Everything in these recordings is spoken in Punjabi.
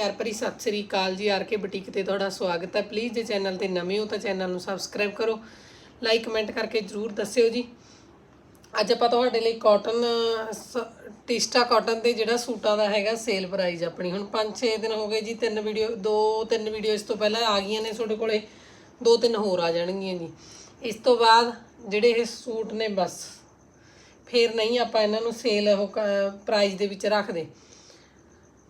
ਪਿਆਰ ਭਰੀ ਸਤਿ ਸ੍ਰੀ ਅਕਾਲ ਜੀ, ਆਰ ਕੇ ਬੁਟੀਕ ਤੇ ਤੁਹਾਡਾ ਸਵਾਗਤ ਹੈ। ਪਲੀਜ਼ ਜੇ ਚੈਨਲ ਤੇ ਨਵੇਂ ਹੋ ਤਾਂ ਚੈਨਲ ਨੂੰ ਸਬਸਕ੍ਰਾਈਬ ਕਰੋ। ਲਾਈਕ ਕਮੈਂਟ ਕਰਕੇ ਜਰੂਰ ਦੱਸਿਓ ਜੀ। ਅੱਜ ਆਪਾਂ ਤੁਹਾਡੇ ਲਈ ਕਾਟਨ ਟਿਸਟਾ ਕਾਟਨ ਤੇ ਜਿਹੜਾ ਸੂਟਾਂ ਦਾ ਹੈਗਾ ਸੇਲ ਪ੍ਰਾਈਜ਼ ਆਪਣੀ। ਹੁਣ 5-6 ਦਿਨ ਹੋ ਗਏ ਜੀ, ਤਿੰਨ ਵੀਡੀਓ ਦੋ, ਤਿੰਨ ਵੀਡੀਓ ਇਸ ਤੋਂ ਪਹਿਲਾਂ ਆ ਗਈਆਂ ਨੇ ਤੁਹਾਡੇ ਕੋਲੇ। ਦੋ, ਤਿੰਨ ਹੋਰ ਆ ਜਾਣਗੀਆਂ ਜੀ। ਇਸ ਤੋਂ ਬਾਅਦ ਜਿਹੜੇ ਇਹ ਸੂਟ ਨੇ ਬਸ, ਫੇਰ ਨਹੀਂ ਆਪਾਂ ਇਹਨਾਂ ਨੂੰ ਸੇਲ ਪ੍ਰਾਈਜ਼ ਦੇ ਵਿੱਚ ਰੱਖਦੇ।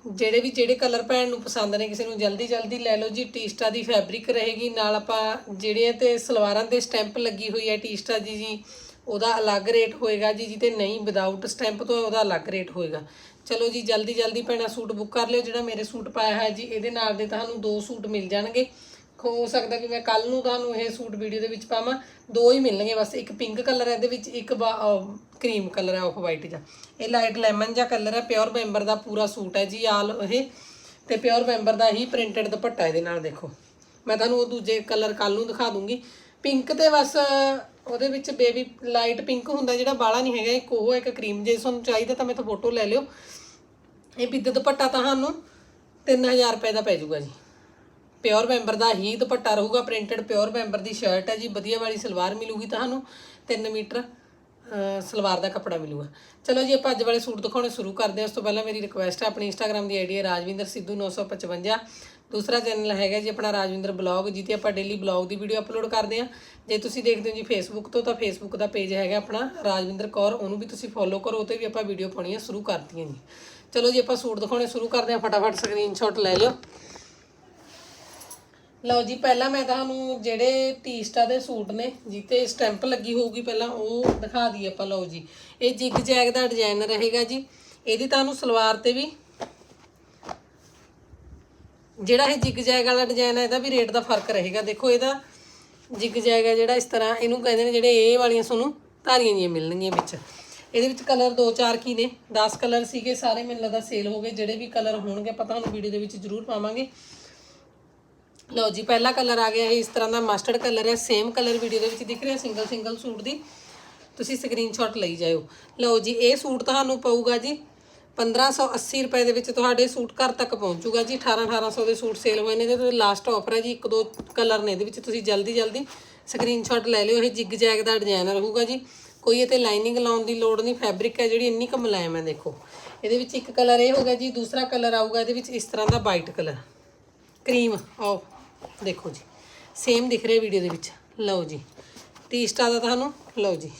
ਜਿਹੜੇ ਵੀ ਜਿਹੜੇ ਕਲਰ ਭੈਣ ਨੂੰ ਪਸੰਦ ਨੇ ਕਿਸੇ ਨੂੰ ਜਲਦੀ ਜਲਦੀ ਲੈ ਲਓ ਜੀ ਟੀਸਟਾ ਦੀ ਫੈਬਰਿਕ ਰਹੇਗੀ, ਨਾਲ ਆਪਾਂ ਜਿਹੜੀਆਂ ਤੇ ਸਲਵਾਰਾਂ ਦੇ ਸਟੈਂਪ ਲੱਗੀ ਹੋਈ ਹੈ ਟੀਸਟਾ ਜੀ ਜੀ, ਉਹਦਾ ਅਲੱਗ ਰੇਟ ਹੋਏਗਾ ਜੀ, ਜਿਹਦੇ ਨਹੀਂ ਵਿਦਆਊਟ ਸਟੈਂਪ ਤੋਂ ਉਹਦਾ ਅਲੱਗ ਰੇਟ ਹੋਏਗਾ। ਚਲੋ ਜੀ, ਜਲਦੀ ਜਲਦੀ ਭੈਣਾ ਸੂਟ ਬੁੱਕ ਕਰ ਲਿਓ, ਜਿਹੜਾ ਮੇਰੇ ਸੂਟ ਪਾਇਆ ਹੈ ਜੀ, ਇਹਦੇ ਨਾਲ ਦੇ ਤੁਹਾਨੂੰ ਦੋ ਸੂਟ ਮਿਲ ਜਾਣਗੇ। ਹੋ ਸਕਦਾ ਕਿ ਮੈਂ ਕੱਲ ਨੂੰ ਤੁਹਾਨੂੰ ਇਹ ਸੂਟ ਵੀਡੀਓ ਦੇ ਵਿੱਚ ਪਾਵਾਂ। ਦੋ ਹੀ ਮਿਲਣਗੇ ਬਸ, ਇੱਕ ਪਿੰਕ ਕਲਰ ਹੈ ਇਹਦੇ ਵਿੱਚ, ਇੱਕ ਕਰੀਮ ਕਲਰ ਹੈ ਆਫ ਵਾਈਟ ਜਿਹਾ। ਇਹ ਲਾਈਟ ਲੈਮਨ ਜਿਹਾ ਕਲਰ ਹੈ ਪਿਓਰ ਮੈਂਬਰ ਦਾ ਪੂਰਾ ਸੂਟ ਹੈ ਜੀ ਆਲ ਇਹ। ਤੇ ਪਿਓਰ ਮੈਂਬਰ ਦਾ ਹੀ ਪ੍ਰਿੰਟਡ ਦੁਪੱਟਾ ਇਹਦੇ ਨਾਲ ਦੇਖੋ। ਮੈਂ ਤੁਹਾਨੂੰ ਉਹ ਦੂਜੇ ਕਲਰ ਕੱਲ ਨੂੰ ਦਿਖਾ ਦੂੰਗੀ। ਪਿੰਕ ਤੇ ਬਸ, ਉਹਦੇ ਵਿੱਚ ਬੇਬੀ ਲਾਈਟ ਪਿੰਕ ਹੁੰਦਾ ਜਿਹੜਾ ਬਾਲਾ ਨਹੀਂ ਹੈਗਾ, ਇੱਕ ਉਹ ਇੱਕ ਕਰੀਮ ਜੇ ਤੁਹਾਨੂੰ ਚਾਹੀਦਾ ਤਾਂ ਮੇਥੋਂ ਫੋਟੋ ਲੈ ਲਿਓ। ਇਹ ਬਿੱਦ ਦੁਪੱਟਾ ਤੁਹਾਨੂੰ 3000 ਰੁਪਏ ਦਾ ਪੈ ਜਾਊਗਾ ਜੀ। ਪਿਓਰ ਮੈਂਬਰ ਦਾ ਹੀ ਦੁਪੱਟਾ ਰਹੂਗਾ, ਪ੍ਰਿੰਟਡ ਪਿਓਰ ਮੈਂਬਰ ਦੀ ਸ਼ਰਟ ਹੈ ਜੀ, ਵਧੀਆ ਵਾਲੀ ਸਲਵਾਰ ਮਿਲੂਗੀ ਤੁਹਾਨੂੰ 3 ਮੀਟਰ ਸਲਵਾਰ ਦਾ ਕੱਪੜਾ ਮਿਲੂਗਾ। ਚਲੋ ਜੀ, ਆਪਾਂ ਅੱਜ ਵਾਲੇ ਸੂਟ ਦਿਖਾਉਣੇ ਸ਼ੁਰੂ ਕਰਦੇ ਹਾਂ। ਉਸ ਤੋਂ ਪਹਿਲਾਂ ਮੇਰੀ ਰਿਕੁਐਸਟ ਹੈ, ਆਪਣੀ ਇੰਸਟਾਗ੍ਰam ਦੀ ਆਈਡੀ ਹੈ ਰਾਜਵਿੰਦਰ ਸਿੱਧੂ 955 ਦੂਸਰਾ ਚੈਨਲ ਹੈਗਾ ਜੀ ਆਪਣਾ ਰਾਜਵਿੰਦਰ ਬਲੌਗ ਜਿੱਥੇ ਆਪਾਂ ਡੇਲੀ ਬਲੌਗ ਦੀ ਵੀਡੀਓ ਅਪਲੋਡ ਕਰਦੇ ਹਾਂ। ਜੇ ਤੁਸੀਂ ਦੇਖਦੇ ਹੋ ਜੀ ਫੇਸਬੁੱਕ ਤੋਂ, ਤਾਂ ਫੇਸਬੁੱਕ ਦਾ ਪੇਜ ਹੈਗਾ ਆਪਣਾ ਰਾਜਵਿੰਦਰ ਕੌਰ, ਉਹਨੂੰ ਵੀ ਤੁਸੀਂ ਫੋਲੋ ਕਰੋ, ਉਹ ਤੇ ਵੀ ਆਪਾਂ ਵੀਡੀਓ ਪਾਉਣੀਆਂ ਸ਼ੁਰੂ ਕਰਤੀਆਂ ਜੀ। ਚਲੋ ਜੀ, ਆਪਾਂ ਸੂਟ ਦਿਖਾਉਣੇ ਸ਼ੁਰੂ ਕਰਦੇ ਹਾਂ। ਫਟਾਫਟ ਸਕਰੀਨਸ਼ਾਟ ਲੈ ਲਿਓ। ਲਓ ਜੀ, ਪਹਿਲਾਂ ਮੈਂ ਤੁਹਾਨੂੰ ਜਿਹੜੇ ਟੀਸਟਾ ਦੇ ਸੂਟ ਨੇ ਜਿੱਤੇ ਸਟੈਂਪ ਲੱਗੀ ਹੋਊਗੀ ਪਹਿਲਾਂ, ਉਹ ਦਿਖਾ ਦਈਏ ਆਪਾਂ, ਲਓ ਜੀ। ਇਹ ਜਿਗ ਜੈਗ ਦਾ ਡਿਜ਼ਾਈਨ ਰਹੇਗਾ ਜੀ। ਇਹਦੀ ਤੁਹਾਨੂੰ ਸਲਵਾਰ ਤੇ ਵੀ, ਜਿਹੜਾ ਇਹ ਜਿਗ ਜੈਗ ਵਾਲਾ ਡਿਜ਼ਾਈਨ ਹੈ ਇਹਦਾ ਵੀ ਰੇਟ ਦਾ ਫ਼ਰਕ ਰਹੇਗਾ। ਦੇਖੋ, ਇਹਦਾ ਜਿਗ ਜੈਗ ਹੈ ਜਿਹੜਾ, ਇਸ ਤਰ੍ਹਾਂ ਇਹਨੂੰ ਕਹਿੰਦੇ ਨੇ ਜਿਹੜੇ ਇਹ ਵਾਲੀਆਂ ਤੁਹਾਨੂੰ ਧਾਰੀਆਂ ਜੀਆਂ ਮਿਲਣਗੀਆਂ ਵਿੱਚ। ਇਹਦੇ ਵਿੱਚ ਕਲਰ ਦੋ ਚਾਰ ਕੀ ਨੇ? 10 ਕਲਰ ਸੀਗੇ, ਸਾਰੇ ਮੈਨੂੰ ਲੱਗਦਾ ਸੇਲ ਹੋ ਗਏ। ਜਿਹੜੇ ਵੀ ਕਲਰ ਹੋਣਗੇ, ਆਪਾਂ ਤੁਹਾਨੂੰ ਵੀਡੀਓ ਦੇ ਵਿੱਚ ਜ਼ਰੂਰ ਪਾਵਾਂਗੇ। ਲਓ ਜੀ, ਪਹਿਲਾ ਕਲਰ ਆ ਗਿਆ ਇਹ, ਇਸ ਤਰ੍ਹਾਂ ਦਾ ਮਸਟਰਡ ਕਲਰ ਹੈ ਸੇਮ ਕਲਰ ਵੀਡੀਓ ਦੇ ਵਿੱਚ ਦਿਖ ਰਿਹਾ ਸਿੰਗਲ ਸਿੰਗਲ ਸੂਟ ਦੀ। ਤੁਸੀਂ ਸਕਰੀਨਸ਼ਾਟ ਲਈ ਜਾਇਓ। ਲਓ ਜੀ, ਇਹ ਸੂਟ ਤੁਹਾਨੂੰ ਪਊਗਾ ਜੀ 1580 ਰੁਪਏ ਦੇ ਵਿੱਚ ਤੁਹਾਡੇ ਸੂਟ ਘਰ ਤੱਕ ਪਹੁੰਚੂਗਾ ਜੀ 18 1800 ਦੇ ਸੂਟ ਸੇਲ ਹੋਏ ਨੇ ਤੇ ਲਾਸਟ ਆਫਰ ਹੈ ਜੀ, ਇੱਕ ਦੋ ਕਲਰ ਨੇ ਇਹਦੇ ਵਿੱਚ, ਤੁਸੀਂ ਜਲਦੀ ਜਲਦੀ ਸਕਰੀਨਸ਼ਾਟ ਲੈ ਲਿਓ, ਇਹ ਜਿਗ ਜੈਗ ਦਾ ਡਿਜ਼ਾਈਨ ਰਹੂਗਾ ਜੀ। ਕੋਈ ਇਹ ਤੇ ਲਾਈਨਿੰਗ ਲਾਉਣ ਦੀ ਲੋੜ ਨਹੀਂ ਫੈਬਰਿਕ ਹੈ ਜਿਹੜੀ, ਇੰਨੀ ਕੁ ਮੁਲਾਇਮ ਹੈ, ਦੇਖੋ। ਇਹਦੇ ਵਿੱਚ ਇੱਕ ਕਲਰ ਇਹ ਹੋਗਾ ਜੀ, ਦੂਸਰਾ ਕਲਰ ਆਊਗਾ, ਇਹਦੇ ਵਿੱਚ ਇਸ ਤਰ੍ਹਾਂ ਦਾ ਵਾਈਟ ਕਲਰ। ਕਰੀਮ ਆਓ ਦੇਖੋ ਜੀ ਸੇਮ ਦਿਖ ਰਿਹਾ ਵੀਡੀਓ ਦੇ ਵਿੱਚ। ਲਓ ਜੀ ਤੀਸਟਾ ਦਾ ਤੁਹਾਨੂੰ, ਲਓ ਜੀ।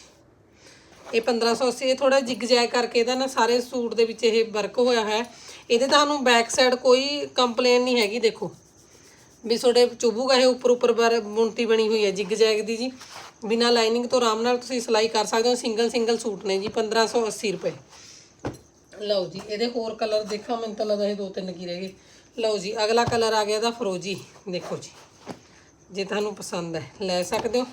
ਇਹ 1580 ਇਹ ਥੋੜਾ ਜਿਗ ਜੈਗ ਕਰਕੇ ਇਹਦਾ ਨਾ ਸਾਰੇ ਸੂਟ ਦੇ ਵਿੱਚ ਇਹ ਵਰਕ ਹੋਇਆ ਹੈ। ਇਹਦੇ ਤੁਹਾਨੂੰ ਬੈਕ ਸਾਈਡ ਕੋਈ ਕੰਪਲੇਨ ਨਹੀਂ ਹੈਗੀ, ਦੇਖੋ। ਵੀ ਤੁਹਾਡੇ ਚੁਭੂਗਾ ਇਹ ਉੱਪਰ ਉੱਪਰ ਬਰ ਬੁੰਟੀ ਬਣੀ ਹੋਈ ਹੈ, ਜਿਗ ਜੈਗ ਦੀ ਜੀ। ਬਿਨਾ ਲਾਈਨਿੰਗ ਤੋਂ ਆਰਾਮ ਨਾਲ ਤੁਸੀਂ ਸਿਲਾਈ ਕਰ ਸਕਦੇ ਹੋ ਸਿੰਗਲ ਸਿੰਗਲ ਸੂਟ ਨੇ ਜੀ 1580 ਰੁਪਏ। ਲਓ ਜੀ, ਇਹਦੇ ਹੋਰ ਕਲਰ ਦੇਖਾਂ, ਮੈਨੂੰ ਤਾਂ ਲੱਗਦਾ ਇਹ ਦੋ ਤਿੰਨ ਕੀ ਰਹਿ ਗਏ। ਲਓ ਜੀ, ਅਗਲਾ ਕਲਰ ਆ ਗਿਆ ਇਹਦਾ ਫਰੋਜੀ। ਦੇਖੋ ਜੀ, ਜੇ ਤੁਹਾਨੂੰ ਪਸੰਦ ਹੈ, ਲੈ ਸਕਦੇ ਹੋ।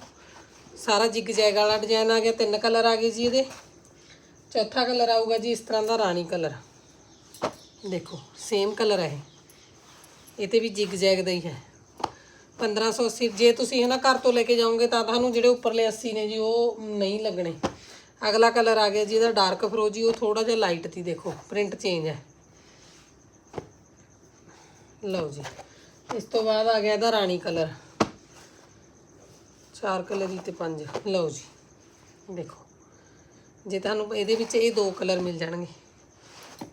ਸਾਰਾ ਜਿਗ ਜੈਗ ਵਾਲਾ ਡਿਜ਼ਾਈਨ ਆ ਗਿਆ, ਤਿੰਨ ਕਲਰ ਆ ਗਏ ਜੀ ਇਹਦੇ। ਚੌਥਾ ਕਲਰ ਆਊਗਾ ਜੀ, ਇਸ ਤਰ੍ਹਾਂ ਦਾ ਰਾਣੀ ਕਲਰ। ਦੇਖੋ ਸੇਮ ਕਲਰ ਹੈ ਇਹ। ਇਹ ਤੇ ਵੀ ਜਿਗ ਜੈਗ ਦਾ ਹੀ ਹੈ। 1580 ਜੇ ਤੁਸੀਂ ਇਹਨਾਂ ਘਰ ਤੋਂ ਲੈ ਕੇ ਜਾਓਗੇ, ਤਾਂ ਤੁਹਾਨੂੰ ਜਿਹੜੇ ਉੱਪਰਲੇ 80 ਨੇ ਜੀ, ਉਹ ਨਹੀਂ ਲੱਗਣੇ। ਅਗਲਾ ਕਲਰ ਆ ਗਿਆ ਜੀ, ਇਹਦਾ ਡਾਰਕ ਫਰੋਜੀ, ਉਹ ਥੋੜਾ ਜਿਹਾ ਲਾਈਟ ਤੀ ਦੇਖੋ ਪ੍ਰਿੰਟ ਚੇਂਜ ਹੈ। ਲਓ ਜੀ। ਇਸ ਤੋਂ ਬਾਅਦ ਆ ਗਿਆ ਇਹਦਾ ਰਾਣੀ ਕਲਰ। ਚਾਰ ਕਲਰ ਹੀ ਤੇ ਪੰਜ। ਲਓ ਜੀ। ਦੇਖੋ। ਜੇ ਤੁਹਾਨੂੰ ਇਹਦੇ ਵਿੱਚ ਇਹ ਦੋ ਕਲਰ ਮਿਲ ਜਾਣਗੇ।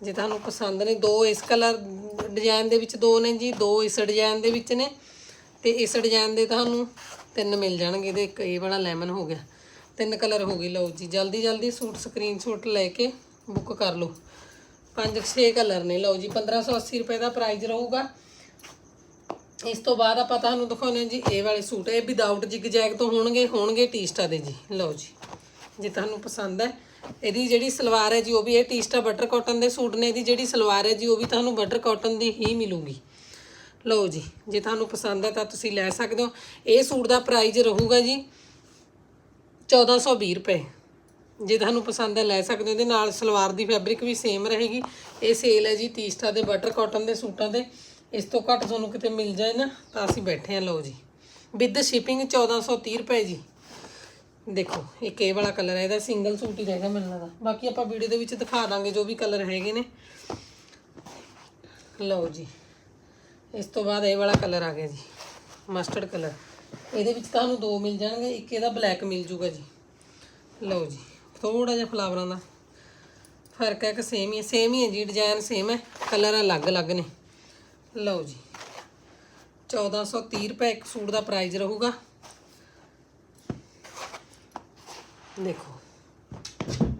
ਜੇ ਤੁਹਾਨੂੰ ਪਸੰਦ ਨੇ, ਦੋ ਇਸ ਕਲਰ ਡਿਜ਼ਾਈਨ ਦੇ ਵਿੱਚ ਦੋ ਨੇ ਜੀ, ਦੋ ਇਸ ਡਿਜ਼ਾਈਨ ਦੇ ਵਿੱਚ ਨੇ। ਤੇ ਇਸ ਡਿਜ਼ਾਈਨ ਦੇ ਤੁਹਾਨੂੰ ਤਿੰਨ ਮਿਲ ਜਾਣਗੇ। ਇਹਦੇ ਇੱਕ ਇਹ ਵਾਲਾ ਲੈਮਨ ਹੋ ਗਿਆ। ਤਿੰਨ ਕਲਰ ਹੋ ਗਏ। ਲਓ ਜੀ। ਜਲਦੀ ਜਲਦੀ ਸੂਟ ਸਕਰੀਨਸ਼ਾਟ ਲੈ ਕੇ ਬੁੱਕ ਕਰ ਲਓ। ਪੰਜ ਛੇ ਕਲਰ ਨੇ। ਲਓ ਜੀ 1580 ਰੁਪਏ ਦਾ ਪ੍ਰਾਈਸ ਰਹੂਗਾ। ਇਸ ਤੋਂ ਬਾਅਦ ਆਪਾਂ ਤੁਹਾਨੂੰ ਦਿਖਾਉਂਦੇ ਹਾਂ ਜੀ, ਇਹ ਵਾਲੇ ਸੂਟ। ਇਹ ਵਿਦਆਊਟ ਜਿਗ ਜੈਗ ਤੋਂ ਹੋਣਗੇ ਹੋਣਗੇ ਟੀਸਟਾ ਦੇ ਜੀ। ਲਓ ਜੀ, ਜੇ ਤੁਹਾਨੂੰ ਪਸੰਦ ਹੈ। ਇਹਦੀ ਜਿਹੜੀ ਸਲਵਾਰ ਹੈ ਜੀ, ਉਹ ਵੀ ਇਹ ਟੀਸਟਾ ਬਟਰ ਕਾਟਨ ਦੇ ਸੂਟ ਨੇ। ਇਹਦੀ ਜਿਹੜੀ ਸਲਵਾਰ ਹੈ ਜੀ, ਉਹ ਵੀ ਤੁਹਾਨੂੰ ਬਟਰ ਕਾਟਨ ਦੀ ਹੀ ਮਿਲੂਗੀ। ਲਓ ਜੀ, ਜੇ ਤੁਹਾਨੂੰ ਪਸੰਦ ਹੈ ਤਾਂ ਤੁਸੀਂ ਲੈ ਸਕਦੇ ਹੋ। ਇਹ ਸੂਟ ਦਾ ਪ੍ਰਾਈਸ ਰਹੂਗਾ ਜੀ 1420 ਰੁਪਏ। ਜੇ ਤੁਹਾਨੂੰ ਪਸੰਦ ਹੈ, ਲੈ ਸਕਦੇ ਹੋ। ਇਹਦੇ ਨਾਲ ਸਲਵਾਰ ਦੀ ਫੈਬਰਿਕ ਵੀ ਸੇਮ ਰਹੇਗੀ। ਇਹ ਸੇਲ ਹੈ ਜੀ ਤੀਸਟਾ ਦੇ ਬਟਰ ਕਾਟਨ ਦੇ ਸੂਟਾਂ ਦੇ। ਇਸ ਤੋਂ ਘੱਟ ਤੁਹਾਨੂੰ ਕਿਤੇ ਮਿਲ ਜਾਏ ਨਾ, ਤਾਂ ਅਸੀਂ ਬੈਠੇ ਆ ਲਓ ਜੀ। ਵਿਦ ਸ਼ਿਪਿੰਗ 1430 ਰੁਪਏ ਜੀ। ਦੇਖੋ, ਇੱਕ ਇਹ ਵਾਲਾ ਕਲਰ ਹੈ। ਇਹਦਾ ਸਿੰਗਲ ਸੂਟ ਹੀ ਰਹੇਗਾ ਮਿਲਣ ਦਾ। ਬਾਕੀ ਆਪਾਂ ਵੀਡੀਓ ਦੇ ਵਿੱਚ ਦਿਖਾ ਦਾਂਗੇ ਜੋ ਵੀ ਕਲਰ ਹੈਗੇ ਨੇ। ਲਓ ਜੀ। ਇਸ ਤੋਂ ਬਾਅਦ ਇਹ ਵਾਲਾ ਕਲਰ ਆ ਗਿਆ ਜੀ। ਮਸਟਰਡ ਕਲਰ ਇਹਦੇ ਵਿੱਚ ਤੁਹਾਨੂੰ ਦੋ ਮਿਲ ਜਾਣਗੇ। ਇੱਕ ਇਹਦਾ ਬਲੈਕ ਮਿਲ ਜੂਗਾ ਜੀ। ਲਓ ਜੀ। ਥੋੜਾ ਜਿਹਾ ਫਲਾਵਰਾਂ ਦਾ ਫ਼ਰਕ ਹੈ ਕਿ ਸੇਮ ਹੀ ਹੈ ਸੇਮ ਹੀ ਹੈ ਜੀ ਡਿਜ਼ਾਈਨ ਸੇਮ ਹੈ ਕਲਰ ਅਲੱਗ-ਅਲੱਗ ਨੇ। ਲਓ ਜੀ 1430 ਰੁਪਏ ਇੱਕ ਸੂਟ ਦਾ ਪ੍ਰਾਈਸ ਰਹੂਗਾ। ਦੇਖੋ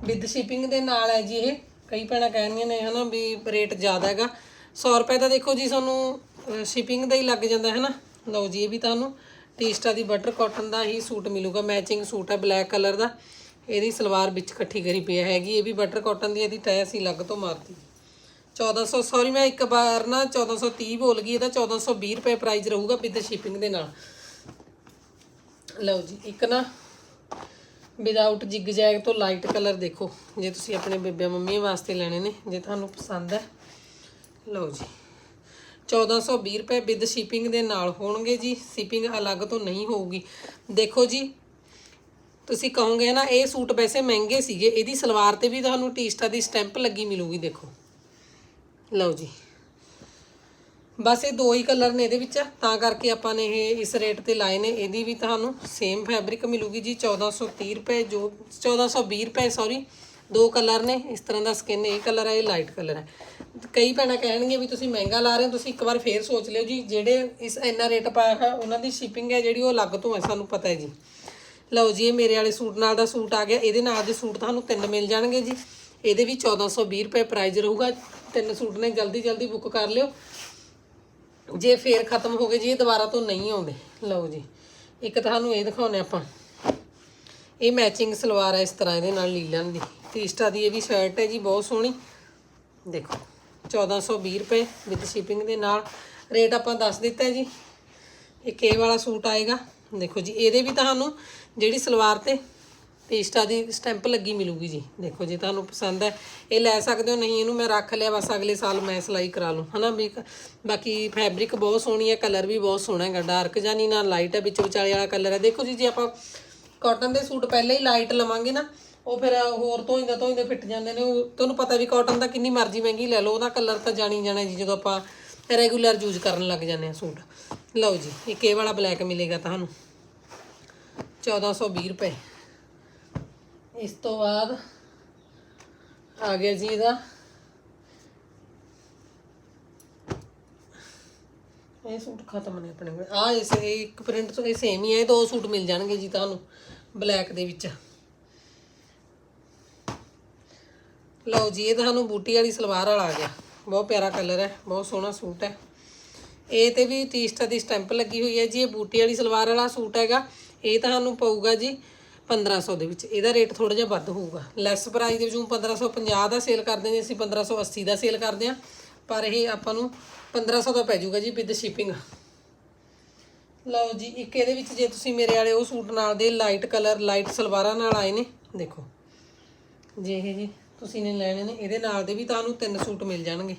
ਵਿਦ ਸ਼ਿਪਿੰਗ ਦੇ ਨਾਲ ਹੈ ਜੀ ਇਹ, ਕਈ ਭੈਣਾਂ ਕਹਿਣੀਆਂ ਨੇ ਹਨਾ ਵੀ ਰੇਟ ਜ਼ਿਆਦਾ ਹੈਗਾ। 100 ਰੁਪਏ ਦਾ ਦੇਖੋ ਜੀ ਤੁਹਾਨੂੰ ਸ਼ਿਪਿੰਗ ਦਾ ਹੀ ਲੱਗ ਜਾਂਦਾ ਹੈ ਨਾ। ਲਓ ਜੀ, ਇਹ ਵੀ ਤੁਹਾਨੂੰ ਟੀਸਟਾ ਦੀ ਬਟਰ ਕਾਟਨ ਦਾ ਹੀ ਸੂਟ ਮਿਲੂਗਾ ਮੈਚਿੰਗ ਸੂਟ ਹੈ ਬਲੈਕ ਕਲਰ ਦਾ। ਇਹਦੀ ਸਲਵਾਰ ਵਿੱਚ ਇਕੱਠੀ ਕਰੀ ਪਿਆ ਹੈਗੀ, ਇਹ ਵੀ ਬਟਰ ਕਾਟਨ ਦੀ, ਇਹਦੀ ਤੈ ਅਸੀਂ ਅਲੱਗ ਤੋਂ ਮਾਰਤੀ। 1400 ਸੌਰੀ ਮੈਂ ਇੱਕ ਵਾਰ ਨਾ 1430 ਬੋਲ ਗਈ, ਇਹਦਾ 1420 ਰੁਪਏ ਪ੍ਰਾਈਸ ਰਹੂਗਾ ਵਿਦ ਸ਼ਿਪਿੰਗ ਦੇ ਨਾਲ। ਲਓ ਜੀ, ਇੱਕ ਨਾ ਵਿਦਆਊਟ ਜਿਗ ਜੈਗ ਤੋਂ ਲਾਈਟ ਕਲਰ ਦੇਖੋ, ਜੇ ਤੁਸੀਂ ਆਪਣੇ ਬੇਬੇ ਮੰਮੀ ਵਾਸਤੇ ਲੈਣੇ ਨੇ, ਜੇ ਤੁਹਾਨੂੰ ਪਸੰਦ ਹੈ। ਲਓ ਜੀ 1420 ਰੁਪਏ ਵਿਦ ਸ਼ਿਪਿੰਗ ਦੇ ਨਾਲ ਹੋਣਗੇ ਜੀ ਸ਼ਿਪਿੰਗ ਅਲੱਗ ਤੋਂ ਨਹੀਂ ਹੋਊਗੀ। ਦੇਖੋ ਜੀ ਤੁਸੀਂ ਕਹੋਗੇ ਨਾ, ਇਹ ਸੂਟ ਵੈਸੇ ਮਹਿੰਗੇ ਸੀਗੇ, ਇਹਦੀ ਸਲਵਾਰ ਤੇ ਵੀ ਤੁਹਾਨੂੰ ਟੀਸਟਾ ਦੀ ਸਟੈਂਪ ਲੱਗੀ ਮਿਲੂਗੀ, ਦੇਖੋ। ਲਓ ਜੀ। ਬਸ ਇਹ ਦੋ ਹੀ ਕਲਰ ਨੇ ਇਹਦੇ ਵਿੱਚ, ਤਾਂ ਕਰਕੇ ਆਪਾਂ ਨੇ ਇਹ ਇਸ ਰੇਟ ਤੇ ਲਾਏ ਨੇ, ਇਹਦੀ ਵੀ ਤੁਹਾਨੂੰ ਸੇਮ ਫੈਬਰਿਕ ਮਿਲੂਗੀ ਜੀ 1430 ਰੁਪਏ, ਜੋ 1420 ਰੁਪਏ ਸੌਰੀ ਦੋ ਕਲਰ ਨੇ, ਇਸ ਤਰ੍ਹਾਂ ਦਾ ਸਕਿਨ ਇਹ ਕਲਰ ਹੈ, ਇਹ ਲਾਈਟ ਕਲਰ ਹੈ। ਕਈ ਭੈਣਾਂ ਕਹਿਣਗੇ ਵੀ ਤੁਸੀਂ ਮਹਿੰਗਾ ਲਾ ਰਹੇ ਹੋ, ਤੁਸੀਂ ਇੱਕ ਵਾਰ ਫੇਰ ਸੋਚ ਲਿਓ ਜੀ, ਜਿਹੜੇ ਇਸ ਇੰਨਾ ਰੇਟ ਪਾਇਆ ਹੈ ਉਹਨਾਂ ਦੀ ਸ਼ਿਪਿੰਗ ਹੈ ਜਿਹੜੀ ਉਹ ਅਲੱਗ ਤੋਂ ਹੈ, ਸਾਨੂੰ ਪਤਾ ਹੈ ਜੀ। ਲਓ ਜੀ, ਇਹ ਮੇਰੇ ਵਾਲੇ ਸੂਟ, ਨਾਲ ਦਾ ਸੂਟ ਆ ਗਿਆ। ਇਹਦੇ ਨਾਲ ਦੇ ਸੂਟ ਤੁਹਾਨੂੰ ਤਿੰਨ ਮਿਲ ਜਾਣਗੇ ਜੀ। ਇਹਦੇ ਵੀ 1420 ਰੁਪਏ ਪ੍ਰਾਈਜ਼ ਰਹੂਗਾ। ਤਿੰਨ ਸੂਟ ਨੇ, ਜਲਦੀ ਜਲਦੀ ਬੁੱਕ ਕਰ ਲਿਓ। ਜੇ ਫੇਰ ਖਤਮ ਹੋ ਗਏ ਜੀ, ਇਹ ਦੁਬਾਰਾ ਤੋਂ ਨਹੀਂ ਆਉਂਦੇ। ਲਓ ਜੀ, ਇੱਕ ਤੁਹਾਨੂੰ ਇਹ ਦਿਖਾਉਨੇ ਆਪਾਂ। ਇਹ ਮੈਚਿੰਗ ਸਲਵਾਰ ਹੈ ਇਸ ਤਰ੍ਹਾਂ ਇਹਦੇ ਨਾਲ ਲੀਲਨ ਦੀ। ਤੀਸਟਾ ਦੀ ਇਹ ਵੀ ਸ਼ਰਟ ਹੈ ਜੀ, ਬਹੁਤ ਸੋਹਣੀ। ਦੇਖੋ 1420 ਰੁਪਏ ਵਿਦ ਸ਼ਿਪਿੰਗ ਦੇ ਨਾਲ। ਰੇਟ ਆਪਾਂ ਦੱਸ ਦਿੱਤਾ ਜੀ। ਇਹ ਇਹ ਵਾਲਾ ਸੂਟ ਆਏਗਾ। ਦੇਖੋ ਜੀ, ਇਹਦੇ ਵੀ ਤੁਹਾਨੂੰ ਜਿਹੜੀ ਸਲਵਾਰ ਤੇ ਪੇਸ਼ਟਾ ਦੀ ਸਟੈਂਪ ਲੱਗੀ ਮਿਲੂਗੀ ਜੀ। ਦੇਖੋ ਜੇ ਤੁਹਾਨੂੰ ਪਸੰਦ ਹੈ, ਇਹ ਲੈ ਸਕਦੇ ਹੋ, ਨਹੀਂ ਇਹਨੂੰ ਮੈਂ ਰੱਖ ਲਿਆ, ਬਸ ਅਗਲੇ ਸਾਲ ਮੈਂ ਸਿਲਾਈ ਕਰਾ ਲੂੰ, ਹਨਾ ਵੀ ਬਾਕੀ ਫੈਬਰਿਕ ਬਹੁਤ ਸੋਹਣੀ ਹੈ, ਕਲਰ ਵੀ ਬਹੁਤ ਸੋਹਣਾ ਹੈਗਾ, ਡਾਰਕ ਜਾਂ ਨਹੀਂ ਨਾ, ਲਾਈਟ ਹੈ, ਵਿੱਚ ਵਿਚਾਲੇ ਵਾਲਾ ਕਲਰ ਹੈ। ਦੇਖੋ ਜੀ, ਜੇ ਆਪਾਂ ਕਾਟਨ ਦੇ ਸੂਟ ਪਹਿਲਾਂ ਹੀ ਲਾਈਟ ਲਵਾਂਗੇ ਨਾ, ਉਹ ਫਿਰ ਹੋਰ ਧੋਈਂਦਾ ਧੋਈਂਦੇ ਫਿੱਟ ਜਾਂਦੇ ਨੇ, ਉਹ ਤੁਹਾਨੂੰ ਪਤਾ ਵੀ ਕਾਟਨ ਦਾ ਕਿੰਨੀ ਮਰਜ਼ੀ ਮਹਿੰਗੀ ਲੈ ਲਓ, ਉਹਦਾ ਕਲਰ ਤਾਂ ਜਾਣੀ ਜਾਣਾ ਜੀ, ਜਦੋਂ ਆਪਾਂ ਰੈਗੂਲਰ ਯੂਜ਼ ਕਰਨ ਲੱਗ ਜਾਂਦੇ ਆ ਸੂਟ। ਲਓ ਜੀ, ਇੱਕ ਇਹ ਵਾਲਾ ਬਲੈਕ ਮਿਲੇਗਾ ਤੁਹਾਨੂੰ। 1420 ਰੁਪਏ। ਇਸ ਤੋਂ ਬਾਅਦ ਆ ਗਿਆ ਜੀ ਇਹਦਾ। ਇਹ ਸੂਟ ਖਤਮ ਨੇ ਆਪਣੇ ਕੋਲ। ਆ ਇਸ ਇਹ ਇੱਕ ਪ੍ਰਿੰਟ ਤੋਂ ਇਹ ਸੇਮ ਹੀ ਹੈ ਦੋ ਸੂਟ ਮਿਲ ਜਾਣਗੇ ਜੀ ਤੁਹਾਨੂੰ ਬਲੈਕ ਦੇ ਵਿੱਚ। ਲਓ ਜੀ, ਇਹ ਤੁਹਾਨੂੰ ਬੂਟੀ ਵਾਲੀ ਸਲਵਾਰ ਵਾਲਾ ਆ ਗਿਆ। ਬਹੁਤ ਪਿਆਰਾ ਕਲਰ ਹੈ, ਬਹੁਤ ਸੋਹਣਾ ਸੂਟ ਹੈ। ਇਹ ਤੇ ਵੀ ਟੀਸਟਾ ਦੀ ਸਟੈਂਪ ਲੱਗੀ ਹੋਈ ਹੈ ਜੀ, ਇਹ ਬੂਟੀ ਵਾਲੀ ਸਲਵਾਰ ਵਾਲਾ ਸੂਟ ਹੈਗਾ। ਇਹ ਤੁਹਾਨੂੰ ਪਊਗਾ ਜੀ 1500 ਦੇ ਵਿੱਚ। ਇਹਦਾ ਰੇਟ ਥੋੜਾ ਜਿਹਾ ਵੱਧ ਹੋਊਗਾ। ਲੈਸ ਪ੍ਰਾਈਸ ਦੇ ਵਿੱਚ ਵਿੱਚੋਂ 1550 ਦਾ ਸੇਲ ਕਰਦੇ ਨੇ ਅਸੀਂ 1580 ਦਾ ਸੇਲ ਕਰਦੇ ਆ ਪਰ ਇਹ ਆਪਾਂ ਨੂੰ 1500 ਦਾ ਪੈ ਜਾਊਗਾ ਜੀ ਵਿਦ ਸ਼ਿਪਿੰਗ ਲਓ ਜੀ, ਇੱਕ ਇਹਦੇ ਵਿੱਚ ਜੇ ਤੁਸੀਂ ਮੇਰੇ ਵਾਲੇ ਉਹ ਸੂਟ ਨਾਲ ਦੇ ਲਾਈਟ ਕਲਰ ਲਾਈਟ ਸਲਵਾਰਾਂ ਨਾਲ ਆਏ ਨੇ, ਦੇਖੋ। ਜੇ ਇਹ ਜੀ ਤੁਸੀਂ ਨੇ ਲੈਣੇ ਨੇ, ਇਹਦੇ ਨਾਲ ਦੇ ਵੀ ਤੁਹਾਨੂੰ ਤਿੰਨ ਸੂਟ ਮਿਲ ਜਾਣਗੇ।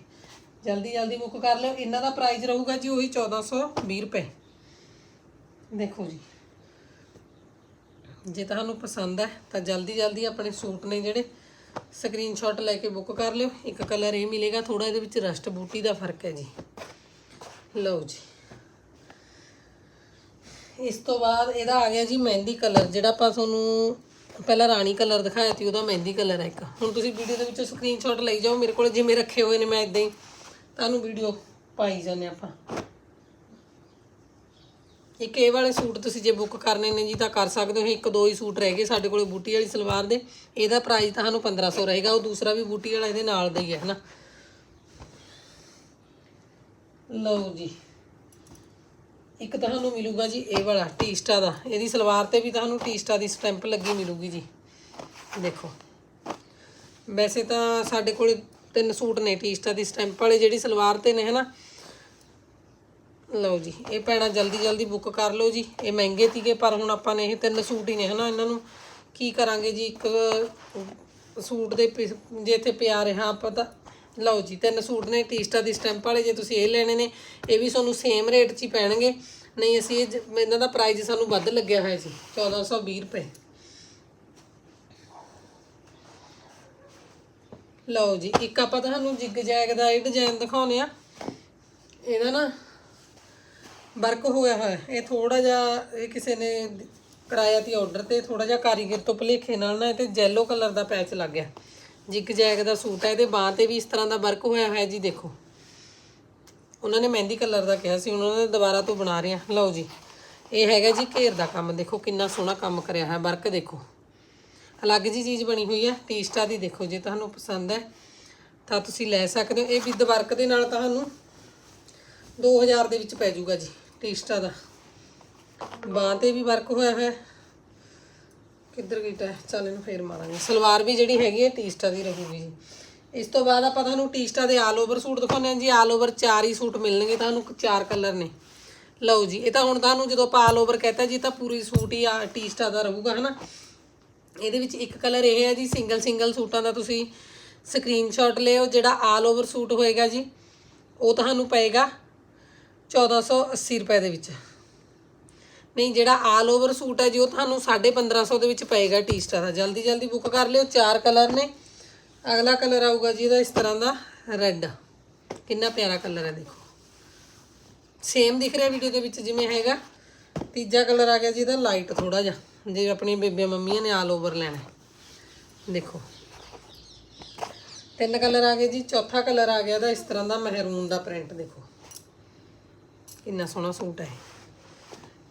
ਜਲਦੀ ਜਲਦੀ ਬੁੱਕ ਕਰ ਲਿਓ। ਇਹਨਾਂ ਦਾ ਪ੍ਰਾਈਸ ਰਹੂਗਾ ਜੀ ਉਹੀ 1420 ਰੁਪਏ। ਦੇਖੋ ਜੀ। ਜੇ ਤੁਹਾਨੂੰ ਪਸੰਦ ਹੈ, ਤਾਂ ਜਲਦੀ ਜਲਦੀ ਆਪਣੇ ਸੂਟ ਨੇ ਜਿਹੜੇ ਸਕਰੀਨਸ਼ਾਟ ਲੈ ਕੇ ਬੁੱਕ ਕਰ ਲਿਓ। ਇੱਕ ਕਲਰ ਇਹ ਮਿਲੇਗਾ ਥੋੜਾ ਇਹਦੇ ਵਿੱਚ ਰਸਟ ਬੂਟੀ ਦਾ ਫ਼ਰਕ ਹੈ ਜੀ। ਲਓ ਜੀ। ਇਸ ਤੋਂ ਬਾਅਦ ਇਹਦਾ ਆ ਗਿਆ ਜੀ ਮਹਿੰਦੀ ਕਲਰ ਜਿਹੜਾ ਆਪਾਂ ਤੁਹਾਨੂੰ ਪਹਿਲਾਂ ਰਾਣੀ ਕਲਰ ਦਿਖਾਇਆ ਸੀ, ਉਹਦਾ ਮਹਿੰਦੀ ਕਲਰ ਹੈ ਇੱਕ। ਹੁਣ ਤੁਸੀਂ ਵੀਡੀਓ ਦੇ ਵਿੱਚੋਂ ਸਕਰੀਨਸ਼ਾਟ ਲਈ ਜਾਓ, ਮੇਰੇ ਕੋਲ ਜਿਵੇਂ ਰੱਖੇ ਹੋਏ ਨੇ ਮੈਂ ਇਦਾਂ ਹੀ। ਤੁਹਾਨੂੰ ਵੀਡੀਓ ਪਾਈ ਜਾਂਦੇ ਆਪਾਂ। ਇੱਕ ਇਹ ਵਾਲੇ ਸੂਟ ਤੁਸੀਂ ਜੇ ਬੁੱਕ ਕਰਨੇ ਨੇ ਜੀ ਤਾਂ ਕਰ ਸਕਦੇ ਹੋ, ਇੱਕ ਦੋ ਹੀ ਸੂਟ ਰਹਿ ਗਏ ਸਾਡੇ ਕੋਲੇ ਬੂਟੀ ਵਾਲੀ ਸਲਵਾਰ ਦੇ, ਇਹਦਾ ਪ੍ਰਾਈਸ ਤੁਹਾਨੂੰ 1500 ਰਹੇਗਾ, ਉਹ ਦੂਸਰਾ ਵੀ ਬੂਟੀ ਵਾਲਾ ਇਹਦੇ ਨਾਲ ਦਾ ਹੀ ਹੈ, ਹਨਾ? ਲਓ ਜੀ। ਇੱਕ ਤੁਹਾਨੂੰ ਮਿਲੂਗਾ ਜੀ ਇਹ ਵਾਲਾ, ਟੀਸਟਾ ਦਾ, ਇਹਦੀ ਸਲਵਾਰ ਤੇ ਵੀ ਤੁਹਾਨੂੰ ਟੀਸਟਾ ਦੀ ਸਟੈਂਪ ਲੱਗੀ ਮਿਲੂਗੀ ਜੀ। ਦੇਖੋ। ਵੈਸੇ ਤਾਂ ਸਾਡੇ ਕੋਲੇ ਤਿੰਨ ਸੂਟ ਨੇ, ਟੀਸਟਾ ਦੀ ਸਟੈਂਪ ਵਾਲੇ ਜਿਹੜੀ ਸਲਵਾਰ ਤੇ ਨੇ, ਹਨਾ? ਲਓ ਜੀ, ਇਹ ਪੈਣਾ ਜਲਦੀ ਜਲਦੀ ਬੁੱਕ ਕਰ ਲਓ ਜੀ। ਇਹ ਮਹਿੰਗੇ ਤੀਗੇ ਪਰ ਹੁਣ ਆਪਾਂ ਨੇ ਇਹ ਤਿੰਨ ਸੂਟ ਹੀ ਨੇ ਹਨਾ ਇਹਨਾਂ ਨੂੰ। ਕੀ ਕਰਾਂਗੇ ਜੀ, ਇੱਕ ਸੂਟ ਦੇ ਪਿ- ਜੇ ਇੱਥੇ ਪਿਆ ਰਿਹਾ ਆਪਾਂ ਤਾਂ। ਲਓ ਜੀ, ਤਿੰਨ ਸੂਟ ਨੇ, ਟੀਸਟਾ ਦੀ ਸਟੈਂਪ ਵਾਲੇ, ਜੇ ਤੁਸੀਂ ਇਹ ਲੈਣੇ ਨੇ, ਇਹ ਵੀ ਤੁਹਾਨੂੰ ਸੇਮ ਰੇਟ 'ਚ ਹੀ ਪੈਣਗੇ। ਨਹੀਂ, ਅਸੀਂ ਇਹ ਜ- ਇਹਨਾਂ ਦਾ ਪ੍ਰਾਈਸ ਸਾਨੂੰ ਵੱਧ ਲੱਗਿਆ ਹੋਇਆ ਜੀ 1420 ਰੁਪਏ। ਲਓ ਜੀ, ਇੱਕ ਆਪਾਂ ਤੁਹਾਨੂੰ ਜਿਗ ਜੈਗ ਦਾ ਇਹ ਡਿਜ਼ਾਈਨ ਦਿਖਾਉਨੇ ਆ। ਇਹਦਾ ਨਾ ਵਰਕ ਹੋਇਆ ਹੋਇਆ ਇਹ ਥੋੜਾ ਜਿਹਾ, ਇਹ ਕਿਸੇ ਨੇ ਕਰਾਇਆ ਤੀ ਆਰਡਰ ਤੇ ਥੋੜਾ ਜਿਹਾ ਕਾਰੀਗਰ ਤੋਂ ਭਲੇਖੇ ਨਾਲ ਨਾ ਇਹ ਤੇ ਜੈਲੋ ਕਲਰ ਦਾ ਪੈਚ ਲੱਗ ਗਿਆ। ਜਿਗ ਜੈਗ ਦਾ ਸੂਟ ਹੈ, ਇਹਦੇ ਬਾਹ ਤੇ ਵੀ ਇਸ ਤਰ੍ਹਾਂ ਦਾ ਵਰਕ ਹੋਇਆ ਹੋਇਆ ਜੀ, ਦੇਖੋ। ਉਹਨਾਂ ਨੇ ਮਹਿੰਦੀ ਕਲਰ ਦਾ ਕਿਹਾ ਸੀ, ਉਹਨਾਂ ਨੇ ਦੁਬਾਰਾ ਤੋਂ ਬਣਾ ਰਹੇ ਆ ਲਓ ਜੀ, ਇਹ ਹੈਗਾ ਜੀ ਘੇਰ ਦਾ ਕੰਮ, ਦੇਖੋ ਕਿੰਨਾ ਸੋਹਣਾ ਕੰਮ ਕਰਿਆ ਹੈ ਵਰਕ ਦੇਖੋ। ਅਲੱਗ ਜੀ ਚੀਜ਼ ਬਣੀ ਹੋਈ ਹੈ ਟੀਸਟਾ ਦੀ ਦੇਖੋ, ਜੇ ਤੁਹਾਨੂੰ ਪਸੰਦ ਹੈ, ਤਾਂ ਤੁਸੀਂ ਲੈ ਸਕਦੇ ਹੋ। ਇਹ ਵਿਦ ਵਰਕ ਦੇ ਨਾਲ ਤੁਹਾਨੂੰ 2000 ਦੇ ਵਿੱਚ ਪੈ ਜਾਊਗਾ ਜੀ। ਟੀਸਟਾ ਦਾ। ਬਾਂਹ ਤੇ ਵੀ ਵਰਕ ਹੋਇਆ ਹੋਇਆ। ਕਿੱਧਰ ਗਈਟਾ ਚੱਲ ਇਹਨੂੰ ਫੇਰ ਮਾਰਾਂਗੇ। ਸਲਵਾਰ ਵੀ ਜਿਹੜੀ ਹੈਗੀ ਹੈ ਟੀਸਟਾ ਦੀ ਰਹੂਗੀ ਜੀ। ਇਸ ਤੋਂ ਬਾਅਦ ਆਪਾਂ ਤੁਹਾਨੂੰ ਟੀਸਟਾ ਦੇ ਆਲ ਓਵਰ ਸੂਟ ਦਿਖਾਉਂਦੇ ਹਾਂ ਜੀ। ਆਲ ਓਵਰ ਚਾਰ ਹੀ ਸੂਟ ਮਿਲਣਗੇ ਤੁਹਾਨੂੰ, ਚਾਰ ਕਲਰ ਨੇ। ਲਓ ਜੀ, ਇਹ ਤਾਂ ਹੁਣ ਤੁਹਾਨੂੰ ਜਦੋਂ ਆਪਾਂ ਆਲ ਓਵਰ ਕਹਤਾ ਜੀ ਤਾਂ ਪੂਰੀ ਸੂਟ ਹੀ ਆ, ਟੀਸਟਾ ਦਾ ਰਹੂਗਾ, ਹਨਾ? ਇਹਦੇ ਵਿੱਚ ਇੱਕ ਕਲਰ ਇਹ ਹੈ ਜੀ ਸਿੰਗਲ ਸਿੰਗਲ ਸੂਟਾਂ ਦਾ ਤੁਸੀਂ ਸਕਰੀਨਸ਼ਾਟ ਲਿਓ, ਜਿਹੜਾ ਆਲ ਓਵਰ ਸੂਟ ਹੋਏਗਾ ਜੀ, ਉਹ ਤੁਹਾਨੂੰ ਪਏਗਾ 1480 ਰੁਪਏ ਦੇ ਵਿੱਚ। ਨਹੀਂ, ਜਿਹੜਾ ਆਲ ਓਵਰ ਸੂਟ ਹੈ ਜੀ, ਉਹ ਤੁਹਾਨੂੰ 1550 ਦੇ ਵਿੱਚ ਪਏਗਾ ਟੀਸਟਾ ਦਾ। ਜਲਦੀ ਜਲਦੀ ਬੁੱਕ ਕਰ ਲਿਓ, ਚਾਰ ਕਲਰ ਨੇ। ਅਗਲਾ ਕਲਰ ਆਊਗਾ ਜੀ ਇਹਦਾ ਇਸ ਤਰ੍ਹਾਂ ਦਾ ਰੈੱਡ ਕਿੰਨਾ ਪਿਆਰਾ ਕਲਰ ਹੈ, ਦੇਖੋ। ਸੇਮ ਦਿਖ ਰਿਹਾ ਵੀਡੀਓ ਦੇ ਵਿੱਚ ਜਿਵੇਂ ਹੈਗਾ। ਤੀਜਾ ਕਲਰ ਆ ਗਿਆ ਜੀ ਇਹਦਾ ਲਾਈਟ ਥੋੜਾ ਜਿਹਾ। ਜੇ ਆਪਣੀ ਬੇਬੇ ਮੰਮੀਆਂ ਨੇ ਆਲ ਓਵਰ ਲੈਣਾ ਦੇਖੋ। ਤਿੰਨ ਕਲਰ ਆ ਗਏ ਜੀ, ਚੌਥਾ ਕਲਰ ਆ ਗਿਆ ਇਹਦਾ ਇਸ ਤਰ੍ਹਾਂ ਦਾ, ਮਹਿਰੂਨ ਦਾ ਪ੍ਰਿੰਟ ਦੇਖੋ। ਇੰਨਾ ਸੋਹਣਾ ਸੂਟ ਹੈ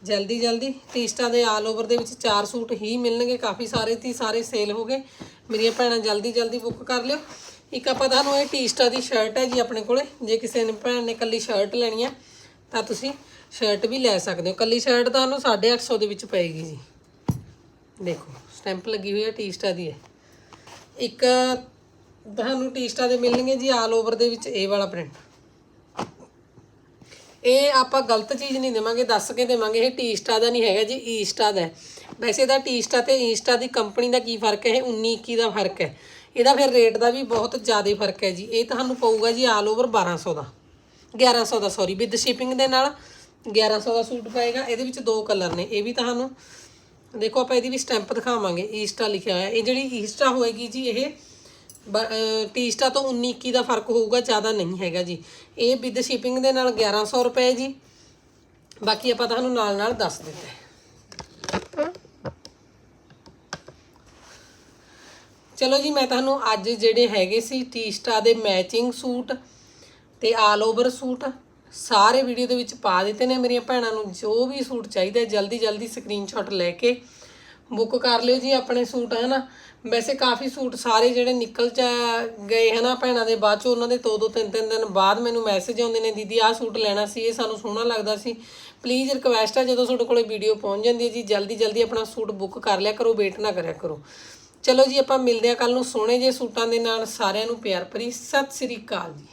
ਜਲਦੀ ਜਲਦੀ ਟੀਸਟਾ ਦੇ ਆਲ ਓਵਰ ਦੇ ਵਿੱਚ ਚਾਰ ਸੂਟ ਹੀ ਮਿਲਣਗੇ, ਕਾਫੀ ਸਾਰੇ ਤੀ ਸਾਰੇ ਸੇਲ ਹੋ ਗਏ। ਮੇਰੀਆਂ ਭੈਣਾਂ ਜਲਦੀ ਜਲਦੀ ਬੁੱਕ ਕਰ ਲਿਓ। ਇੱਕ ਆਪਾਂ ਤੁਹਾਨੂੰ ਇਹ ਟੀਸਟਾ ਦੀ ਸ਼ਰਟ ਹੈ ਜੀ ਆਪਣੇ ਕੋਲੇ। ਜੇ ਕਿਸੇ ਨੇ ਭੈਣ ਨੇ ਕੱਲੀ ਸ਼ਰਟ ਲੈਣੀ ਹੈ, ਤਾਂ ਤੁਸੀਂ ਸ਼ਰਟ ਵੀ ਲੈ ਸਕਦੇ ਹੋ। ਕੱਲੀ ਸ਼ਰਟ ਤੁਹਾਨੂੰ 850 ਦੇ ਵਿੱਚ ਪਏਗੀ ਜੀ। ਦੇਖੋ ਸਟੈਂਪ ਲੱਗੀ ਹੋਈ ਹੈ ਟੀਸਟਾ ਦੀ ਹੈ ਇੱਕ ਤੁਹਾਨੂੰ ਟੀਸਟਾ ਦੇ ਮਿਲਣਗੇ ਜੀ ਆਲ ਓਵਰ ਦੇ ਵਿੱਚ ਇਹ ਵਾਲਾ ਪ੍ਰਿੰਟ ਇਹ ਆਪਾਂ ਗਲਤ ਚੀਜ਼ ਨਹੀਂ ਦੇਵਾਂਗੇ, ਦੱਸ ਕੇ ਦੇਵਾਂਗੇ, ਇਹ ਟੀਸਟਾ ਦਾ ਨਹੀਂ ਹੈਗਾ ਜੀ ਈਸਟਾ ਦਾ ਵੈਸੇ ਤਾਂ ਟੀਸਟਾ ਤੇ ਈਸਟਾ ਦੀ ਕੰਪਨੀ ਦਾ ਕੀ ਫ਼ਰਕ ਹੈ? ਇਹ 19 21 ਦਾ ਫ਼ਰਕ ਹੈ। ਇਹਦਾ ਫਿਰ ਰੇਟ ਦਾ ਵੀ ਬਹੁਤ ਜ਼ਿਆਦਾ ਫ਼ਰਕ ਹੈ ਜੀ। ਇਹ ਤੁਹਾਨੂੰ ਪਊਗਾ ਜੀ ਆਲ ਓਵਰ 1200 ਦਾ। 1100 ਦਾ ਸੌਰੀ ਵਿਦ ਸ਼ਿਪਿੰਗ ਦੇ ਨਾਲ 1100 ਦਾ ਸੂਟ ਪਏਗਾ। ਇਹਦੇ ਵਿੱਚ ਦੋ ਕਲਰ ਨੇ। ਇਹ ਵੀ ਤੁਹਾਨੂੰ, ਦੇਖੋ ਆਪਾਂ ਇਹਦੀ ਵੀ ਸਟੈਂਪ ਦਿਖਾਵਾਂਗੇ। ਈਸਟਾ ਲਿਖਿਆ ਹੋਇਆ। ਇਹ ਜਿਹੜੀ ਈਸਟਾ ਹੋਏਗੀ ਜੀ, ਇਹ ਟੀਸਟਾ ਤੋਂ 19 21 ਦਾ ਫ਼ਰਕ ਹੋਊਗਾ, ਜ਼ਿਆਦਾ ਨਹੀਂ ਹੈਗਾ ਜੀ। ਇਹ ਵਿਦ ਸ਼ਿਪਿੰਗ ਦੇ ਨਾਲ 1100 ਰੁਪਏ ਜੀ। ਬਾਕੀ ਆਪਾਂ ਤੁਹਾਨੂੰ ਨਾਲ ਨਾਲ ਦੱਸ ਦਿੰਦੇ ਚਲੋ ਜੀ, ਮੈਂ ਤੁਹਾਨੂੰ ਅੱਜ ਜਿਹੜੇ ਹੈਗੇ ਸੀ ਟੀਸਟਾ ਦੇ ਮੈਚਿੰਗ ਸੂਟ ਤੇ ਆਲ ਓਵਰ ਸੂਟ ਸਾਰੇ ਵੀਡੀਓ ਦੇ ਵਿੱਚ ਪਾ ਦਿੱਤੇ ਨੇ। ਮੇਰੀਆਂ ਭੈਣਾਂ ਨੂੰ ਜੋ ਵੀ ਸੂਟ ਚਾਹੀਦਾ ਜਲਦੀ ਜਲਦੀ ਸਕਰੀਨਸ਼ਾਟ ਲੈ ਕੇ ਬੁੱਕ ਕਰ ਲਿਓ ਜੀ ਆਪਣੇ ਸੂਟ ਹੈ ਨਾ ਵੈਸੇ ਕਾਫੀ ਸੂਟ ਸਾਰੇ ਜਿਹੜੇ ਨਿਕਲ ਚ ਗਏ ਹੈ ਨਾ ਭੈਣਾਂ ਦੇ ਬਾਅਦ ਚ, ਉਹਨਾਂ ਦੇ ਦੋ ਦੋ ਤਿੰਨ ਤਿੰਨ ਦਿਨ ਬਾਅਦ ਮੈਨੂੰ ਮੈਸੇਜ ਆਉਂਦੇ ਨੇ, ਦੀਦੀ, ਆਹ ਸੂਟ ਲੈਣਾ ਸੀ, ਇਹ ਸਾਨੂੰ ਸੋਹਣਾ ਲੱਗਦਾ ਸੀ। ਪਲੀਜ਼ ਰਿਕਵੈਸਟ ਹੈ ਜਦੋਂ ਤੁਹਾਡੇ ਕੋਲੇ ਵੀਡੀਓ ਪਹੁੰਚ ਜਾਂਦੀ ਹੈ ਜੀ ਜਲਦੀ ਜਲਦੀ ਆਪਣਾ ਸੂਟ ਬੁੱਕ ਕਰ ਲਿਆ ਕਰੋ ਵੇਟ ਨਾ ਕਰਿਆ ਕਰੋ। ਚਲੋ ਜੀ, ਆਪਾਂ ਮਿਲਦੇ ਹਾਂ ਕੱਲ ਨੂੰ ਸੋਹਣੇ ਜਿਹੇ ਸੂਟਾਂ ਦੇ ਨਾਲ, ਸਾਰਿਆਂ ਨੂੰ ਪਿਆਰ ਭਰੀ ਸਤਿ ਸ੍ਰੀ ਅਕਾਲ ਜੀ।